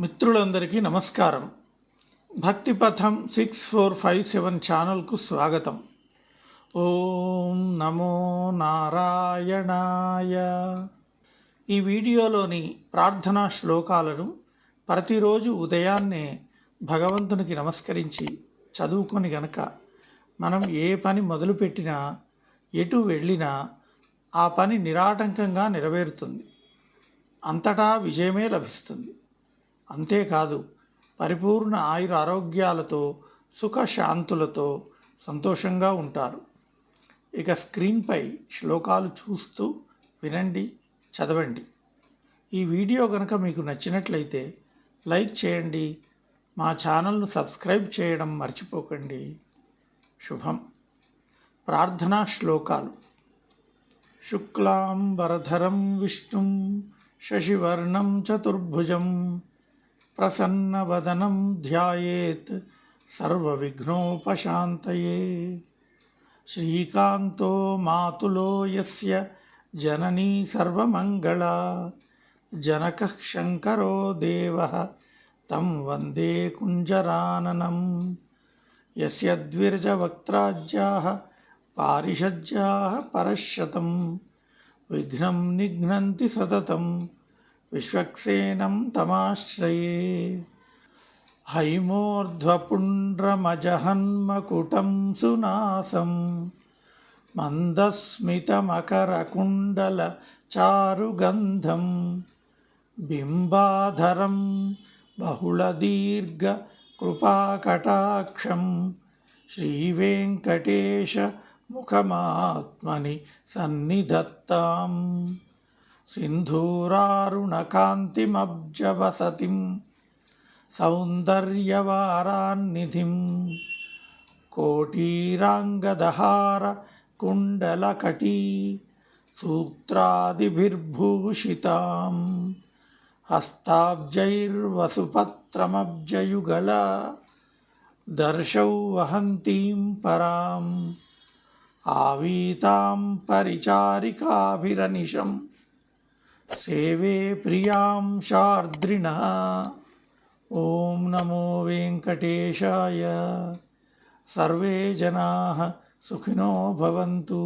మిత్రులందరికీ నమస్కారం. Bhaktipatham six four five seven ఛానల్కు స్వాగతం. ఓం నమో నారాయణాయ. ఈ వీడియోలోని ప్రార్థనా శ్లోకాలను ప్రతిరోజు ఉదయాన్నే భగవంతునికి నమస్కరించి చదువుకొని గనక మనం ఏ పని మొదలుపెట్టినా ఎటు వెళ్ళినా ఆ పని నిరాటంకంగా నెరవేరుతుంది. అంతటా విజయమే లభిస్తుంది. అంతేకాదు పరిపూర్ణ ఆయుర ఆరోగ్యాలతో సుఖశాంతులతో సంతోషంగా ఉంటారు. ఇక స్క్రీన్పై శ్లోకాలు చూస్తూ వినండి చదవండి. ఈ వీడియో కనుక మీకు నచ్చినట్లయితే లైక్ చేయండి మా ఛానల్ను సబ్స్క్రైబ్ చేయడం మర్చిపోకండి. శుభం. ప్రార్థనా శ్లోకాలు. శుక్లాంబరధరం విష్ణుం శశివర్ణం చతుర్భుజం ప్రసన్నవదనం ధ్యాయేత్ సర్వవిఘ్నోపశాంతయే. శ్రీకాంతో మాతులో యస్య జననీ సర్వమంగళ. జనక శంకరో దేవ తం వందే కుంజరాననం. యస్య ద్విర్జవక్త్రాజ్యాः పారిషజ్యాः పరశతం విఘ్నం నిఘ్నంతి సతతం. విశ్వక్సేనం తమాశ్రయే. హైమోర్ధ్వపుండ్రమజహన్మకుటం సునాసం మందస్మితమకరకుండల చారుగంధం బింబాధరం బహుళదీర్ఘ కృపాకటాక్షం శ్రీవేంకటేశ ముఖమాత్మని సన్నిధత్తాం. సింధూరారుణకాంతిమబ్జవసతిం సౌందర్యవారాన్నిధిం కోటీరాంగదహార కుండలకటీ సూత్రాదిభిర్భూషితాం హస్తాబ్జైర్వసుపత్రమబ్జయుగల దర్శౌ వహంతీం పరాం ఆవీతాం పరిచారికాభిరనిశం సేవే ప్రియాం శార్ద్రిణ ఓం నమో వెంకటేశాయ సర్వే జనా సుఖినో భవంతు